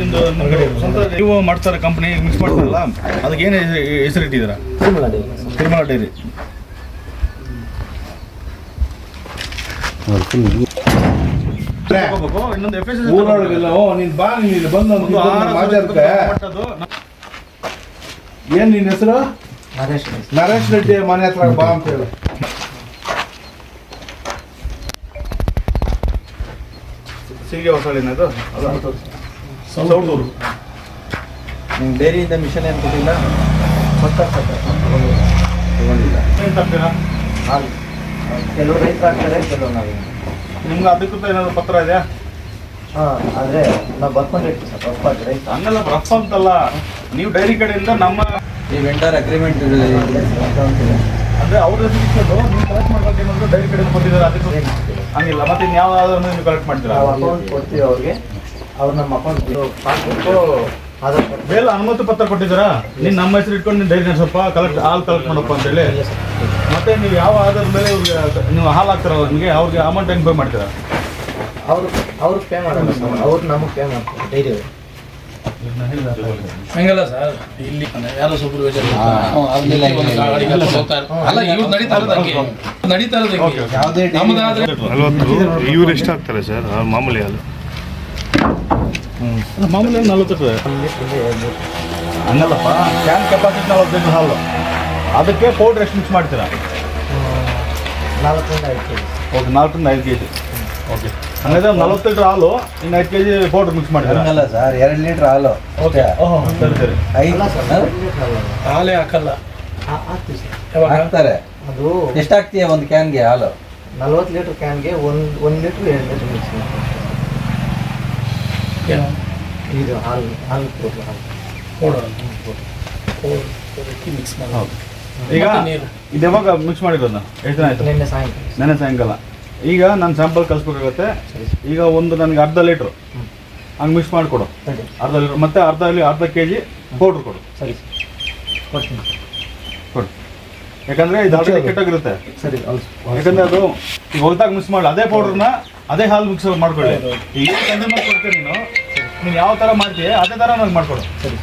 ನಿಮ್ದು ನೀವು ಡೈರಿ ಮಾಡ್ತಾರೆ ಕಂಪ್ನಿ ಮಿಕ್ಸ್ ಮಾಡ್ತಾರಲ್ಲ? ಅದಕ್ಕೆ ಏನು ಹೆಸರು ಇಟ್ಟಿದ್ದೀರಾ? ತಿರುಮಲ ಡೈರಿ ತಗೋಬೇಕು. ಇನ್ನೊಂದು ಎಫ್ ಎಸ್ ನೀನ್ ಬಾ ನೀನು ಬಂದು ಮಾತಾಡ್ತೆ. ಏನ್ ನಿನ್ ಹೆಸರು? ನರೇಶ್. ರೆಡ್ಡಿ ಮನೆ ಹತ್ರ ಬಾ ಅಂತ ಹೇಳು. ಸಿಂಗೆ ಹೊಸಳಿನ ಅದು ಸೌಡೂರು ನಿಮ್ಮ ಡೈರಿಯಿಂದ ಮಿಷನ್ ಏನು ಕೊಟ್ಟಿಲ್ಲ? ತಗೊಂಡಿಲ್ಲ. ಏನು ತರ್ತೀರಾ? ಹಾಲು ಕೆಲವು ರೈತರು ಹಾಕ್ತಾರೆ ಕೆಲವು ನಾವು. ನಿಮ್ಗೆ ಅದಕ್ಕೂ ಏನಾದರೂ ಪತ್ರ ಇದೆಯಾ? ಹಾಂ ಆದರೆ ನಾವು ಬರ್ಕೊಂಡು ಇರ್ತೀವಿ ಸರ್ ಬರ್ಪಾಟ್ ರೈತ. ಹಂಗಲ್ಲ ರಫ್ ಅಂತಲ್ಲ. ನೀವು ಡೈರಿ ಕಡೆಯಿಂದ ನಮ್ಮ ಈ ವೆಂಡರ್ ಅಗ್ರಿಮೆಂಟ್ ಅಂದ್ರೆ ಅವ್ರ ಹೆಸರು ನೀವು ಕಲೆಕ್ಟ್ ಮಾಡ್ಕೊಂಡು ಏನಾದ್ರು ಡೈರಿ ಕಡೆಯಿಂದ ಕೊಟ್ಟಿದ್ದಾರೆ ಅದಕ್ಕೆ ಹಂಗಿಲ್ಲ. ಮತ್ತೆ ನೀವು ಯಾವ್ದಾದ್ರು ನೀವು ಕಲೆಕ್ಟ್ ಮಾಡ್ತೀರಾ? ಅಕೌಂಟ್ ಕೊಡ್ತೀವಿ ಅವ್ರಿಗೆ. ಅವ್ರು ನಮ್ಮ ಅಕೌಂಟ್ ಪಾಸ್ಬುಕ್ಕು ಆಧಾರ್ ಕಾರ್ಡ್. ಅನುಮತಿ ಪತ್ರ ಕೊಟ್ಟಿದ್ದೀರಾ? ನೀನು ನಮ್ಮ ಹೆಸರು ಇಟ್ಕೊಂಡು ನೀನು ಡೈರಿ ಸ್ವಲ್ಪ ಕಲೆಕ್ಟ್ ಹಾಲು ಕಲೆಕ್ಟ್ ಮಾಡಪ್ಪ ಅಂತೇಳಿ? ಮತ್ತೆ ನೀವು ಯಾವ ಆಧಾರದ ಮೇಲೆ ಇವ್ರಿಗೆ ನೀವು ಹಾಲು ಹಾಕ್ತಾರಲ್ಲ ನಿಮಗೆ ಅವ್ರಿಗೆ ಅಮೌಂಟ್ ಹೆಂಗೆ ಪೇ ಮಾಡ್ತೀರಾ? ಅವ್ರು ಅವ್ರಿಗೆ ಪೇ ಮಾಡೋಣ ಅವ್ರು ನಮಗೆ ಪೇ ಮಾಡ್ತಾರೆ ಡೈರಿ ಹಂಗಲ್ಲ ಸರ್ ಇಲ್ಲಿ ಯಾರೋ ಸೂಪರ್ವೈಸರ್ ಅಲ್ಲ ಇವ್ರು ನಡೀತಾ ಇರೋದು ಹಂಗೆ ನಡೀತಾ ನಮ್ಮದಾದ್ರೆ ನಲವತ್ತು ಇವ್ರು ಎಷ್ಟಾಗ್ತಾರೆ ಸರ್? ಆ ಮಾಮೂಲಿ ಹಾಲು. ಮಾಮೂಲಿ ನಲವತ್ತು ಹಂಗಲ್ಲಪ್ಪ ಕ್ಯಾನ್ ಕೆಪಾಸಿಟಿ ನಲ್ವತ್ತೈದು ಹಾಲು. ಅದಕ್ಕೆ ಪೌಡ್ರ್ ಎಷ್ಟು ಮಿಕ್ಸ್ ಮಾಡ್ತೀರಾ? ನಾಲ್ಕರಿಂದ ಐದು ಕೆ ಜಿ ಓಕೆ ನಾಲ್ಕರಿಂದ ಐದು ಕೆ ಜಿ ಓಕೆ ಹಂಗಾದ್ರೆ ನಲ್ವತ್ತು ಲೀಟ್ರ್ ಹಾಲು ಇನ್ನು ಐದು ಕೆ ಜಿ ಪೌಡ್ರ್ ಮಿಕ್ಸ್ ಮಾಡಿ ಹಂಗಲ್ಲ ಸರ್ ಎರಡು ಲೀಟ್ರ್ ಹಾಲು. ಓಕೆ ಓಹೋ ಸರಿ ಸರಿ. ಐದು ಹಾಲೇ. ಹಾಕಲ್ಲ. ಹಾಕ್ತಾರೆ. ಅದು ಎಷ್ಟು ಹಾಕ್ತೀಯ ಒಂದು ಕ್ಯಾನ್ಗೆ ಹಾಲು? ನಲ್ವತ್ತು ಲೀಟ್ರ್ ಕ್ಯಾನ್ಗೆ ಒಂದು ಒಂದು ಲೀಟ್ರ್ ಎರಡು ಲೀಟ್ರ್ ಮಿಕ್ಸ್ ಮಾಡ್ತೀವಿ. ಇದು ಹಾಲು ಹಾಲು ಪೌಡ್ರ್ ಹಾಲು. ಪೌಡರ್ ಮಿಕ್ಸ್ ಮಾಡಿ ಈಗ. ಇದು ಯಾವಾಗ ಮಿಕ್ಸ್ ಮಾಡಿರೋದು? ಎಷ್ಟು ದಿನ ಆಯ್ತು? ನಿನ್ನೆ ಸಾಯಂಕಾಲ. ನೆನೆ ಸಾಯಂಕಾಲ. ಈಗ ನಾನು ಸ್ಯಾಂಪಲ್ ಕಳಿಸ್ಬೇಕಾಗತ್ತೆ. ಈಗ ಒಂದು ನನಗೆ ಅರ್ಧ ಲೀಟ್ರು. ಹಂಗೆ ಮಿಕ್ಸ್ ಮಾಡಿಕೊಡು. ಅರ್ಧ ಲೀಟ್ರ್. ಮತ್ತೆ ಅರ್ಧ ಅಲ್ಲಿ ಅರ್ಧ ಕೆ ಜಿ ಪೌಡ್ರ್ ಕೊಡು. ಸರಿ. ಕೊಡ್ತೀನಿ ಕೊಡು. ಯಾಕಂದ್ರೆ ಇದು ಆಲ್ರೆಡಿ ಕೆಟ್ಟೋಗಿರುತ್ತೆ. ಸರಿ ಯಾಕಂದ್ರೆ ಅದು ಈಗ ಹೊಲ್ದಾಗ ಮಿಕ್ಸ್ ಮಾಡಿ. ಅದೇ ಪೌಡ್ರನ್ನ ಅದೇ ಹಾಲು ಮಿಕ್ಸ್ ಮಾಡ್ಕೊಳ್ಳಿ. ಈಗ ಏನು ಮಾಡ್ಕೊಡ್ತೀನಿ ಕೊಡ್ತೀನಿ ನೀನು? ನೀನು ಯಾವ ಥರ ಮಾಡ್ತೀಯ ಅದೇ ಥರ ನನಗೆ ಮಾಡಿಕೊಡು. ಸರಿ.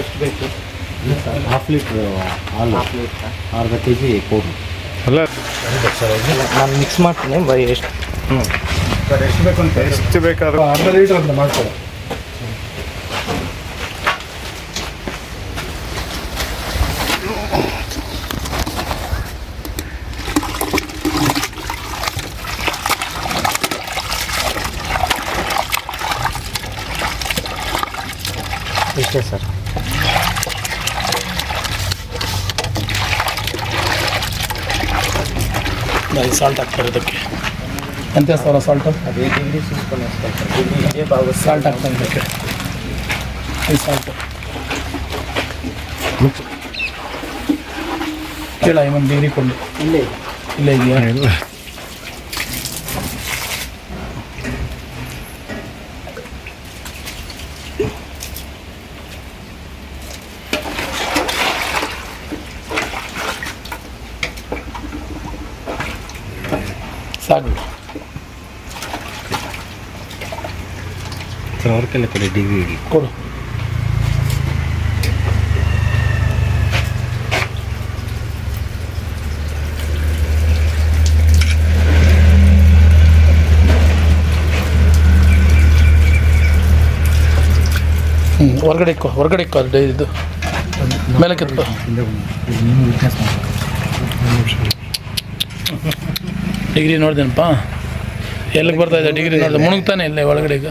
ಎಷ್ಟು ಬೇಕು? ಹಾಫ್ ಲೀಟ್ರ್ ಹಾಲು. ಹಾಫ್ ಲೀಟ್ರ್ ಅರ್ಧ ಕೆ ಜಿ ಕೋಡು. ಅಲ್ಲ ನಾನು ಮಿಕ್ಸ್ ಮಾಡ್ತೀನಿ ಬೈ ಎಷ್ಟು? ಹ್ಞೂ ಸರ್ ಎಷ್ಟು ಬೇಕು ಅಂತ ಎಷ್ಟು ಬೇಕಾದ್ರೂ ಅರ್ಧ ಲೀಟ್ರ್ ಅಂತ ಮಾಡ್ತಾರೆ. ಮಾಡ್ಕೊಡಿ ಇಷ್ಟೇ ಸರ್ ಸಾಲ್ಟ್ ಹಾಕ್ತಾರೆ ಇದಕ್ಕೆ ಎಂತ ಸಾವಿರ ಸಾಲ್ಟು ಅದೇ ಡಿಗ್ರಿ ಸಿಸ್ಕೊಂಡು ಡಿಗ್ರಿ ಇದೇ ಭಾಗ ಸಾಲ್ಟ್ ಹಾಕ್ತಾರೆ ಇದಕ್ಕೆ ಈ ಸಾಲ್ಟು ಕೇಳ ಇನ್ನೊಂದು ಡಿಗ್ರಿ ಕೊಂಡು ಇಲ್ಲೇ ಇಲ್ಲೇ ಇದೆಯಾ ಸಾಕು ಸರ್ ಅವ್ರ ಕೈಲಿ ಕೊಡಿ ಇಡಿ ಕೊಡು ಹ್ಞೂ ಹೊರಗಡೆ ಇಕ್ಕೋ ಹೊರಗಡೆ ಇಕ್ಕೋ ಅದು ಇದು. ಮೇಲೆ ಕೆತ್ಕೋ ಡಿಗ್ರಿ ನೋಡ್ದೇನಪ್ಪ? ಎಲ್ಲಿಗೆ ಬರ್ತಾ ಇದೆ ಡಿಗ್ರಿ ನೋಡಿದೆ ಮುಳುಗ್ತಾನೆ ಇಲ್ಲೇ ಒಳಗಡೆ ಈಗ.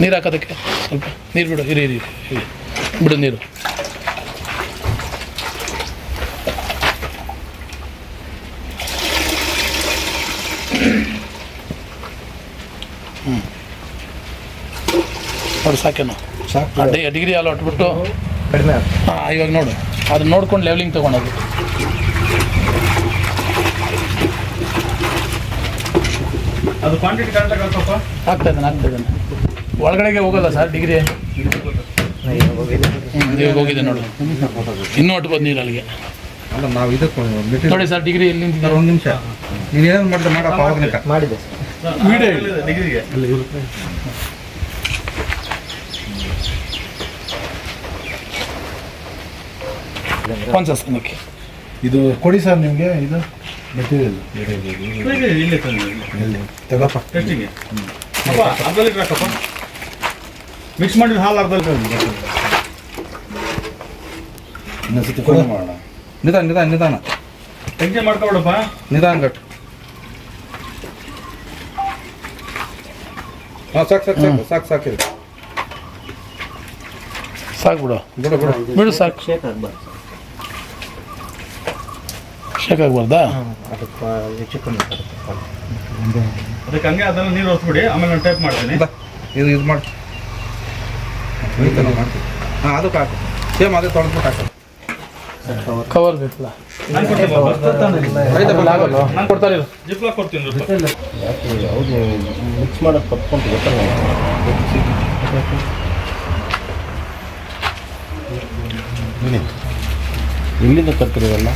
ನೀರು ಹಾಕೋದಕ್ಕೆ ಸ್ವಲ್ಪ ನೀರು ಬಿಡು ಇರಿ ಇರಿ ಇರಿ. ಬಿಡು ನೀರು. ಹ್ಞೂ ನೋಡಿ ಸಾಕೇನು. ಡಿಗ್ರಿ ಅಲ್ಲಿ ಹೊಟ್ಬಿಟ್ಟು ಕಡಿಮೆ ಹಾಂ ಇವಾಗ ನೋಡು. ಅದನ್ನ ನೋಡ್ಕೊಂಡು ಲೆವೆಲಿಂಗ್ ತೊಗೊಳೋದು ಅದು ಕ್ವಾಂಟಿಟಿ ಕರೆಕ್ಟಾಗಿ ಹಾಕಪ್ಪ ಆಗ್ತಾ ಆಗ್ತದೆ ಆಗ್ತಾ ಒಳಗಡೆಗೆ ಹೋಗಲ್ಲ ಸರ್ ಡಿಗ್ರಿ. ಇವಾಗ ಹೋಗಿದೆ ನೋಡು. ಇನ್ನೂ ಒಟ್ಟು ನೀರು ಅಲ್ಲಿಗೆ. ಅಲ್ಲ ನಾವು ಇದಕ್ಕೆ ನೋಡಿ ಸರ್ ಡಿಗ್ರಿ ಎಲ್ಲಿ ನಿಂತಿದ್ದಾರೆ? ಒಂದು ನಿಮಿಷ. ನೀನು ಏನೇನು ಮಾಡಿದೆ ಮಾಡಪ್ಪ ಅವಾಗ ಮಾಡಿದೆ. ಸರ್ ಡಿಗ್ರಿಗೆ. ಒಂದು ಸ್ಥಾನಕ್ಕೆ ಇದು ಕೊಡಿ ಸರ್ ನಿಮಗೆ ಇದು ಮೆಟೀರಿಯಲ್ ಇಲ್ಲೇ ತಗೋಪ್ಪ. ಟೆಸ್ಟಿಗೆ ಅಪ್ಪ ಅರ್ಧ ಲೀಟ್ರ್ ಹಾಕಪ್ಪ. ಮಿಕ್ಸ್ ಮಾಡಿದ ಹಾಲು ಅರ್ಧ ಲೀಟ್ರ್ ಇನ್ನೊಂದ್ಸತಿ ಫೋನ್ ಮಾಡೋಣ. ನಿಧಾನ ನಿಧಾನ ನಿಧಾನ. ಟೆನ್ಷನ್ ಮಾಡ್ಕೊಬಿಡಪ್ಪ. ನಿಧಾನ ಕಟ್ ಹಾಂ ಸಾಕು ಸಾಕು ಸಾಕು ಸಾಕು ಸಾಕಿರಿ. ಸಾಕು ಬಿಡು. ಬಿಡು ಬಿಡು. ಬಿಡು ಸಾಕು. ಶೇಕ್ ಆಗ್ಬಾರ್ದು. ಶೇಕ್ ಆಗ್ಬಾರ್ದಾ ಅದಕ್ಕೆ ಹೆಚ್ಚು ಕಮ್ಮಿ ಬರುತ್ತೆ ಅದಕ್ಕೆ ಹಂಗೆ ಅದನ್ನು ನೀರು ಹೊತ್ಬಿಡಿ ಆಮೇಲೆ ನಾನು ಟೈಪ್ ಮಾಡ್ತೀನಿ. ಇಂದ, ಇದು ಇದು ಮಾಡಿ. ಹಾಂ ಅದಕ್ಕೆ ಹಾಕು. ಸೇಮ್ ಅದೇ ತೊಳೆದ್ಬಿಟ್ಟು ಹಾಕು. ಕವರ್ ಬೇಕಲ್ಲ? ನಾನು ಕೊಡ್ತೀನಿ ನಾನು ಕೊಡ್ತಾರೆ ಜಿಪ್ ಲಾಕ್ ಕೊಡ್ತೀನಿ. ಸ್ವಲ್ಪ. ಹೌದು ಮಿಕ್ಸ್ ಮಾಡೋದು ಕಪ್ಕೊಂಡು ಗೊತ್ತಲ್ಲ. ಇಲ್ಲಿಂದ ತರ್ತಿರೋದಲ್ಲ.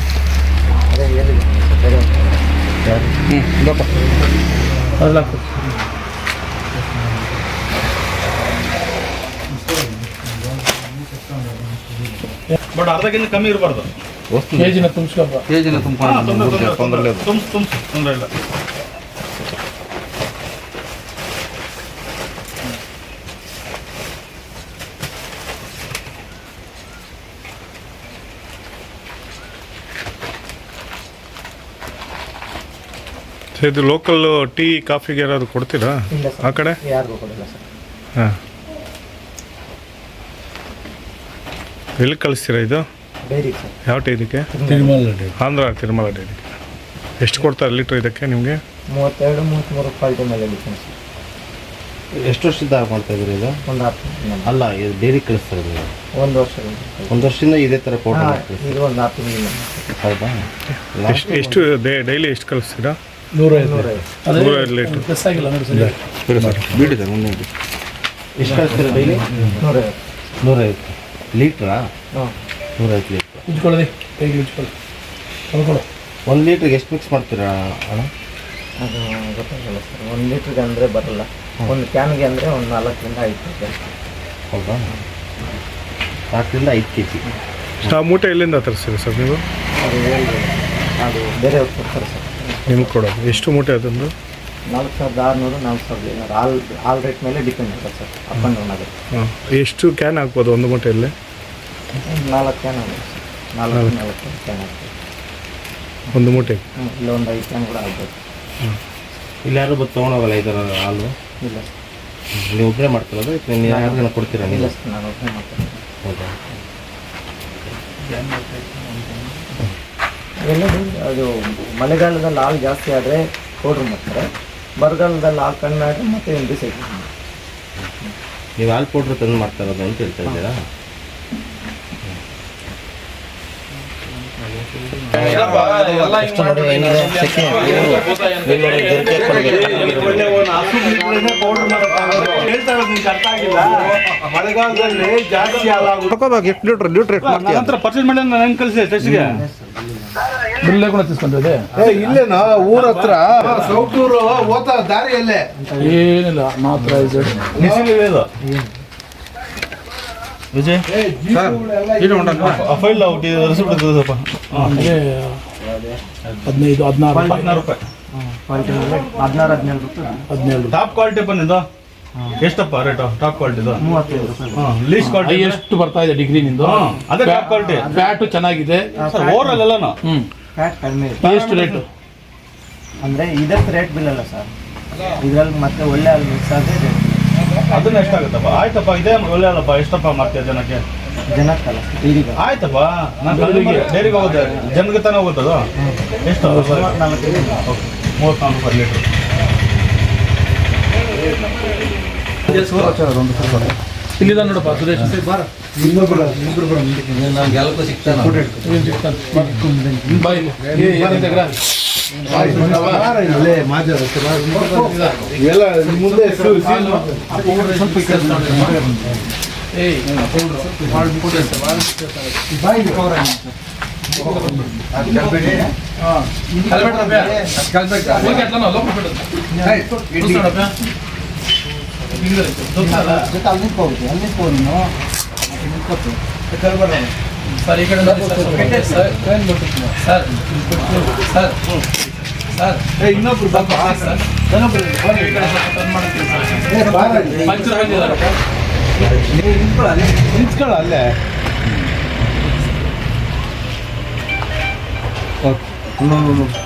ಬಟ್ ಅರ್ಧಕ್ಕಿಂತ ಕಮ್ಮಿ ಇರಬಾರ್ದು. ಕೇಜಿನ ತುಂಬ ತೊಂದರೆ ಇಲ್ಲ ತುಂಬ್ಸ್ ತುಂಬ್ಸ್ ತೊಂದರೆ ಇಲ್ಲ ಸರ್ ಇದು ಲೋಕಲ್ ಟೀ ಕಾಫಿಗೆ ಏನಾದ್ರು ಕೊಡ್ತೀರಾ? ಇಲ್ಲ ಆ ಕಡೆ? ಯಾರಿಗೂ ಕೊಡಲ್ಲ ಸರ್. ಹಾಂ. ಎಲ್ಲಿ ಕಳಿಸ್ತೀರಾ ಇದು? Dairy sir. ಯಾವ ಟೈರಿಗೆ ಆಂಧ್ರ ತಿರುಮಲ ಡೈರಿ ಎಷ್ಟು ಕೊಡ್ತಾರೆ ಲೀಟ್ರ್ ಇದಕ್ಕೆ ನಿಮಗೆ? ಮೂವತ್ತೆರಡು ಮೂವತ್ತ್ಮೂರು ಕ್ವಾಲಿಟಿ ಮೇಲೆ ಡಿಫ್ರೆನ್ಸ್ ಎಷ್ಟು ವರ್ಷದಿಂದ ಮಾಡ್ತಾ ಇದ್ರಿ ಇದು? ಒಂದು ಆರು ತಿಂಗಳು ಅಲ್ಲ ಇದು ಡೈರಿ ಕಳಿಸ್ತಾ ನೀವು ಒಂದು ವರ್ಷದಿಂದ. ಒಂದು ವರ್ಷದಿಂದ ಇದೇ ಥರ ಪೌಡರ್ ಇದು ಒಂದು ಆರು ತಿಂಗಳಿಂದ ಹೌದಾ? ಎಷ್ಟು ಎಷ್ಟು ಡೈಲಿ ಎಷ್ಟು ಕಳಿಸ್ತೀರಾ? ನೂರೈದು. ಲೀಟ್ರ್ ಪ್ಲಸ್ ಆಗಿಲ್ಲ ನೋಡಿ ಸರ್. ಬಿಡಿ ಸರ್ ಎಷ್ಟು ಕಳಿಸ್ತೀರಾ ಡೈಲಿ ನೂರೈವತ್ತು ನೂರೈವತ್ತು ಲೀಟ್ರಾ? ಹಾಂ. ನೂರೈವತ್ತು ಲೀಟ್ರ್ ಉಜ್ಕೊಳ್ಳಿ ಕೈಗೆ ಉಜ್ಕೊಳ್ಳಿ? ತೊಳ್ಕೊಳ್ಳು ಒಂದು ಲೀಟ್ರಿಗೆ ಎಷ್ಟು ಮಿಕ್ಸ್ ಮಾಡ್ತೀರಾ ಅಣ್ಣ? ಅದು ಗೊತ್ತಾಗಲ್ಲ ಸರ್ ಒಂದು ಲೀಟ್ರಿಗೆ ಅಂದರೆ ಬರಲ್ಲ. ಒಂದು ಕ್ಯಾನ್ಗೆ ಅಂದರೆ ಒಂದು ನಾಲ್ಕರಿಂದ ಐದು ರೂಪಾಯಿ ಹೌದಾ? ನಾಲ್ಕರಿಂದ ಐದು ಕೆ ಜಿ ಆ ಮೂಟೆ ಎಲ್ಲಿಂದ ತರಿಸ್ತೀರಿ ಸರ್ ನೀವು? ಅದು ಅದು ಬೇರೆ ಕೊಡ್ತಾರೆ ಸರ್. ನಿಮ್ಗೆ ಕೊಡೋದು? ಎಷ್ಟು ಮೂಟೆ ಅದೊಂದು? ನಾಲ್ಕು ಸಾವಿರದ ಆರುನೂರು ನಾಲ್ಕು ಸಾವಿರದ ಏಳ್ನೂರು ಆಲ್ ಆಲ್ ರೇಟ್ ಮೇಲೆ ಡಿಪೆಂಡ್ ಆಗುತ್ತೆ ಸರ್. ಅಪ್ ಆ್ಯಂಡ್ ಡೌನ್ ಆಗುತ್ತೆ. ಹಾಂ ಎಷ್ಟು ಕ್ಯಾನ್ ಹಾಕ್ಬೋದು ಒಂದು ಮೂಟೆಯಲ್ಲಿ? ನಾಲ್ಕು ಕ್ಯಾನ್ ಆಗುತ್ತೆ ಸರ್. ನಾಲ್ಕು ನಾಲ್ಕು. ಕ್ಯಾನ್ ಆಗ್ತದೆ ಒಂದು ಮೂಟೆ? ಹ್ಞೂ ಇಲ್ಲ ಒಂದು ಐದು ಕ್ಯಾನ್ ಕೂಡ ಆಗ್ಬೋದು. ಇಲ್ಲಿ ಯಾರು ಬಂದು ತೊಗೊಂಡೋಗಲ್ಲ ಇದರ ಹಾಲು? ಇಲ್ಲ. ನೀವು ಒಬ್ಬರೇ ಮಾಡ್ತಿರೋದು ನೀವು ಯಾರಿಗಾನ ಕೊಡ್ತೀರಾ ಇಲ್ಲ ನೀವು ಸರ್. ನಾನು ಒಬ್ಬರೇ ಮಾಡ್ತೀನಿ. ಹೌದಾ? ಎಲ್ಲದು ಅದು ಮಳೆಗಾಲದಲ್ಲಿ ಹಾಲು ಜಾಸ್ತಿ ಆದರೆ ಪೌಡ್ರ್ ಮಾಡ್ತಾರೆ. ಬರಗಾಲದಲ್ಲಿ ಹಾಲು ಕಣ್ಣು ಆದರೆ ಮತ್ತೆ ಏನು ರಿಸೈಕಲ್ ನೀವು ಹಾಲು ಪೌಡ್ರ್ ತಂದು ಮಾಡ್ತಾ ಇರೋದು ಅಂತ ಹೇಳ್ತಾ ಇದ್ದೀರಾ? ಮಳೆಗಾಲದಲ್ಲಿ ಜಾಸ್ತಿ ತಗೋಬೇಕು ಎಷ್ಟು ಲೀಟ್ರ್ ಲೀಟ್ರ್ ಎಷ್ಟು ನನ್ನ ಹತ್ರ ಪರ್ಚೇಸ್ ಮಾಡಿ ನನಗೆ ಕಳಿಸಿ ಟೆಸ್ಟ್ಗೆ ಬಿಲ್ ಕೂಡ ತಿಸ್ಕೊಂಡಿದೆ ಇಲ್ಲೇನೋ ಊರ ಹತ್ರ? ಸೌಟೂರು ಹೋತ ದಾರಿಯಲ್ಲೇ. ಏನಿಲ್ಲ ಮಾತ್ರ ವಿಜಯ್? ಫೈಲ್ ಔಟ್ ರಿಸಿಪ್ಟ್ ಸ್ವಲ್ಪ. ಹದಿನೈದು ಹದಿನಾರು ರೂಪಾಯಿ. ಹದಿನಾರು ಹದಿನೇಳು ರೂಪಾಯಿ. ಹದಿನೇಳು ಟಾಪ್ ಕ್ವಾಲಿಟಿ ಬಂದಿದ್ದು? ಎಷ್ಟಪ್ಪ ರೇಟು ಟಾಪ್ ಕ್ವಾಲಿಟಿದು ಹಾಂ ಲೀಸ್ಟ್ ಕ್ವಾಲಿಟಿ ಎಷ್ಟು ಬರ್ತಾ ಇದೆ ಡಿಗ್ರಿ ನಿಂದು? ಅದೇ ಟಾಪ್ ಕ್ವಾಲಿಟಿ ಫ್ಯಾಟು ಚೆನ್ನಾಗಿದೆ. ಸರ್ ಓವರ್ ಎಲ್ಲಾನು? ಹ್ಮ್. ಫ್ಯಾಟ್ ಕಡಿಮೆ ಇದೆ. ಎಷ್ಟು ರೇಟು ಅಂದರೆ ಇದಕ್ಕೆ ರೇಟ್ ಬೀಳಲ್ಲ ಸರ್. ಇದರಲ್ಲಿ ಮತ್ತೆ ಒಳ್ಳೆ ಹಾಲು ಮಿಕ್ಸ್ ಆದರೆ ರೇಟ್ ಅದನ್ನ ಎಷ್ಟಾಗುತ್ತಪ್ಪ? ಆಯ್ತಪ್ಪ ಇದೇ ಒಳ್ಳೆ ಅಲ್ಲಪ್ಪ ಎಷ್ಟಪ್ಪ ಮಾಡ್ತೀಯ ಜನಕ್ಕೆ? ಜನಕ್ಕಲ್ಲ ಡೈರಿಗೆ ಆಯ್ತಪ್ಪ ನಾನು ಡೈರಿಗೆ ಹೋಗುತ್ತೆ ಜನಕ್ಕೆ ತಾನೇ ಹೋಗುತ್ತದು ಎಷ್ಟು ಮೂವತ್ತ್ನಾಲ್ಕು ರೂಪಾಯಿ ಲೀಟ್ರ್ ಇಲ್ಲಿದ ನೋಡಪ್ಪ ಸುರೇಶ್. ಎಲ್ಲಕ್ಕೂ ಸಿಗ್ತಾನೆ ಏನ್ ಸಿಗ್ತಾನೆ? ಬಾ. ಜೊತೆ ಅಲ್ಲಿ ನಿಂತ್ಕೋಬೇಕು ಅಲ್ಲಿ ನಿಂತ್ಕೊಂಡು ನಿಂತ್ಕೋತು ಕರ್ಬಾರ ಸರ್ ಈ ಕಡೆ ಸರ್ ಸರ್ ಸರ್ ಸರ್ ಇನ್ನೊಬ್ರು ಬಾಬು ಹಾಂ ಸರ್ ಇನ್ನೊಬ್ರು ಈ ಕಡೆ ಪಂಚರ್ ನಿಂತ್ಕೊಳ್ಳ ಅಲ್ಲೇ ನಿಂತ್ಕೊಳ್ಳ ಅಲ್ಲೇ ಓಕೆ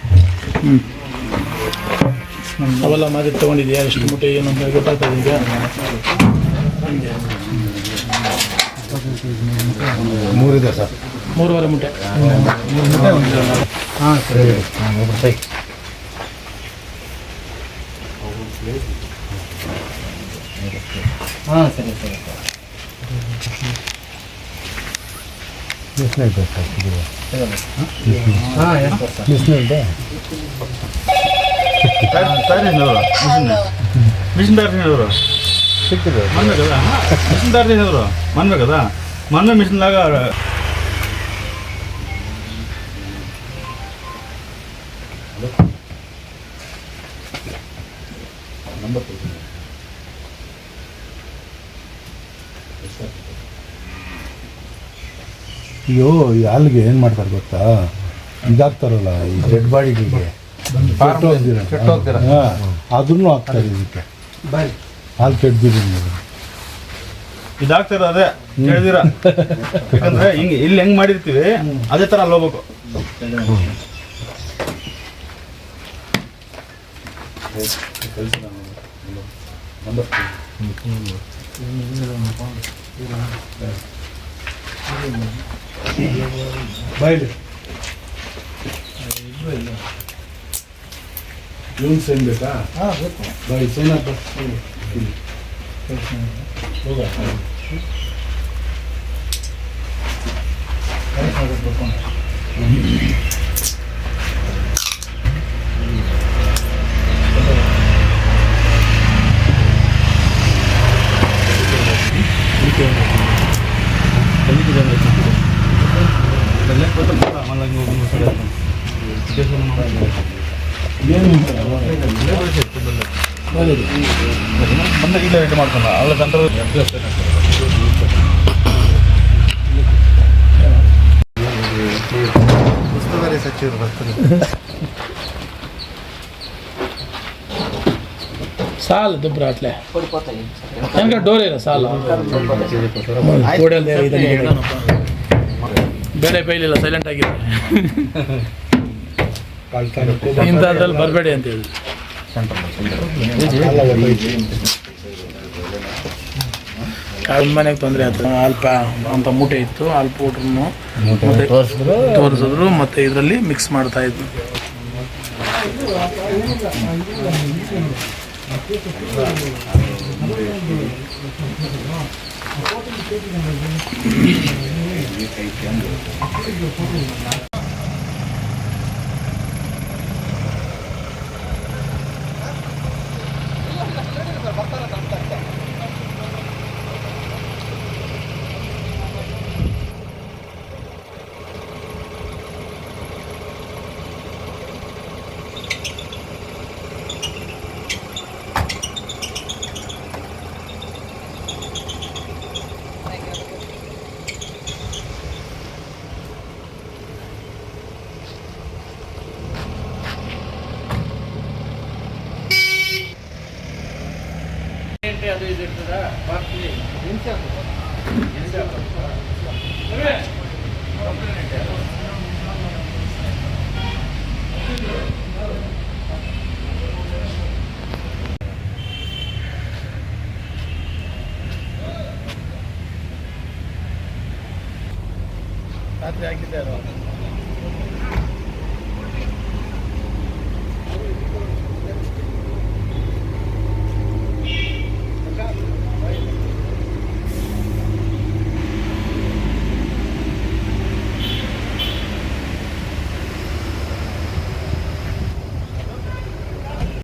ಅವೆಲ್ಲ ಮಾದಿ ತೊಗೊಂಡಿದ್ಯಾ? ಎಷ್ಟು ಮೂಟೆ ಏನು ಅಂತ ಗೊತ್ತಾಗ್ತದೆ ಈಗ. ಮೂರಿದೆ ಸರ್. ಮೂರುವರೆ ಮೂಟೆ. ಹಾಂ ಸರಿ. ಹಾಂ ಸರಿ. ಸರಿ ಹಾಂ ಬಿಸಿನೀರು ಬೇಕಾಗ್ತದೆ ಬಿಸಿನೀರಿದೆ ಮಿಷನ್ ದಾರ್ಜಿನವರು ಸಿಕ್ಕಿದೆ ಮನ್ಬೇಕದ ಮಿಷನ್ ದಾರ್ಜಿನವರು ಮನ್ಬೇಕದ ಮೊನ್ನೆ ಮಿಷನ್ದಾಗ ಅಯ್ಯೋ ಈ ಹಾಲಿಗೆ ಏನು ಮಾಡ್ತಾರೆ ಗೊತ್ತಾ? ಇದಾಗ್ತಾರಲ್ಲ ಈ ಡೆಡ್ ಬಾಡಿಗಳಿಗೆ ಅದನ್ನು ಹಾಕ್ತಾರೆ ಇದಕ್ಕೆ. ಹಾಲು ಕೆಡ್ದಿರಿ ನೀವು. ಇದಾಗ್ತಾರೆ ಅದೇ? ಕೇಳಿದಿರ? ಯಾಕಂದ್ರೆ ಹಿಂಗೆ ಇಲ್ಲಿ ಹೆಂಗ್ ಮಾಡಿರ್ತೀವಿ ಅದೇ ತರ ಅಲ್ಲಿ ಹೋಗ್ಬೇಕು. బయలు ಯೂನ್ಸ್ ಏನು ಬೇಕಾ ಹಾಂ ಬೇಕು ಬಾಯ್ ಸೈನಪ್ಪ ಹೋಗ ಕರೆಕ್ಟ್ ಮಾಡಬೇಕು ಮುಂದೆ ಇಲ್ಲ ರೆಡಿ ಮಾಡ್ತಾನ ಅಲ್ಲ ಕಂಟ್ರೋಲ್ ಉಸ್ತುವಾರಿ ಸಚಿವರು ಬರ್ತಾರೆ ಸಾಲ? ದುಬ್ರ ಅಟ್ಲೆ ಹೆಂಗ ಡೋರ್ ಇಲ್ಲ ಸಾಲ ಬೇರೆ ಬೈಲಿಲ್ಲ ಸೈಲೆಂಟ್ ಆಗಿದೆ. ಇಂಥದ್ರಲ್ಲಿ ಬರಬೇಡಿ ಅಂತ ಹೇಳಿ. ಮನೆಗೆ ತೊಂದರೆ ಆಯ್ತು. ಅಲ್ಪ ಅಂತ ಮೂಟೆ ಇತ್ತು ಅಲ್ಪ ಮತ್ತೆ ತೋರಿಸಿದ್ರು. ಮತ್ತೆ ಇದರಲ್ಲಿ ಮಿಕ್ಸ್ ಮಾಡ್ತಾ ಇದ್ರು ರಾತ್ರಿ ಹಾಕಿದ್ದೆ ಅದು